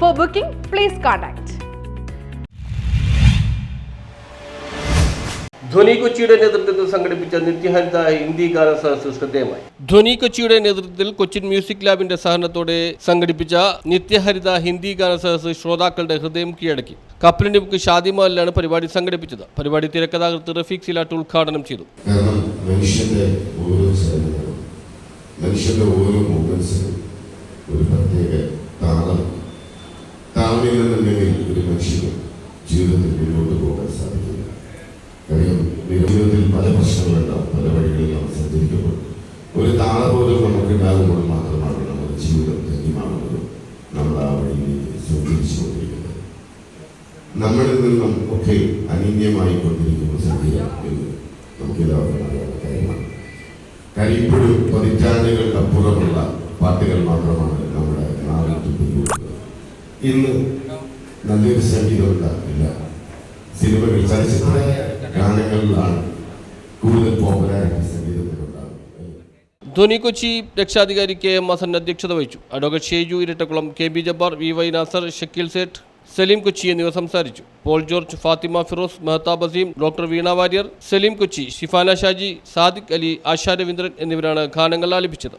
Four booking please contact ധ്വനി കൊച്ചിയുടെ നേതൃത്വത്തിൽ സംഘടിപ്പിച്ച നിത്യഹരിത ഹിന്ദി ഗാന സദസ് ശ്രദ്ധേയമായി. ധ്വനി കൊച്ചിയുടെ നേതൃത്വത്തിൽ കൊച്ചിൻ മ്യൂസിക് ലാബിന്റെ സഹകരണത്തോടെ സംഘടിപ്പിച്ച നിത്യഹരിത ഹിന്ദി ഗാന സദസ് ശ്രോതാക്കളുടെ ഹൃദയം കീഴടക്കി. കപ്പലിന്റെ മുക്ക് ഷാദിമഹലിലാണ് പരിപാടി സംഘടിപ്പിച്ചത്. പരിപാടി തിരക്കഥാകൃത്ത് റഫീഖ് സിലാട്ട് ഉദ്ഘാടനം ചെയ്തു. മനുഷ്യന്റെ ഓരോ മനുഷ്യന്റെ ഓരോ മൂവ്മെന്റ്സിനും ഒരു പ്രത്യേക താളമില്ലെന്നുണ്ടെങ്കിൽ ഒരു മനുഷ്യന് ജീവിതത്തിൽ മുന്നോട്ട് പോകാൻ സാധിക്കില്ല. കാര്യം ജീവിതത്തിൽ പല പ്രശ്നങ്ങളുണ്ടാവും പല വഴികളിൽ നാം സഞ്ചരിക്കുമ്പോൾ. ഒരു താളബോധം നമുക്ക് ഉണ്ടാകുമ്പോൾ മാത്രമാണ് നമ്മുടെ ജീവിതം ധന്യമാകുന്നത് നമ്മൾ ആ വഴിയിലേക്ക് സഞ്ചരിച്ചുകൊണ്ടിരിക്കുന്നത്. നമ്മളിൽ നിന്നും ഒക്കെ അനന്യമായി കൊണ്ടിരിക്കുന്ന സംഗീതം എന്ന് നമുക്ക് എല്ലാവർക്കും അറിയാവുന്ന കാര്യമാണ്. കാര്യം ഇപ്പോഴും പതിറ്റാണ്ടുകൾക്കപ്പുറമുള്ള പാട്ടുകൾ മാത്രമാണ് തുപ്പിക്കൊടുക്കുന്നത് ഇന്ന് നല്ലൊരു സംഗീതം ഉണ്ടാകില്ല സിനിമകൾ ചലച്ചിത്ര ഗാനങ്ങളിലാണ് കൂടുതൽ പോപ്പുലാരിറ്റി സംഗീതത്തിലുണ്ടാകുന്നത് ധ്വനി കൊച്ചി രക്ഷാധികാരി കെ എം ഹസൻ അധ്യക്ഷത വഹിച്ചു. Advocate Sheju Irattakulam K B Jabbar V Y Nasar Shakeel Sait Saleem Kochi എന്നിവർ സംസാരിച്ചു. Paul George Fathima Firoz Mehtab Aseem doctor Veena Warrier Saleem Kochi Shifana Shaji Sadiq Ali Asha Raveendran എന്നിവരാണ് ഗാനങ്ങൾ ആലപിച്ചത്.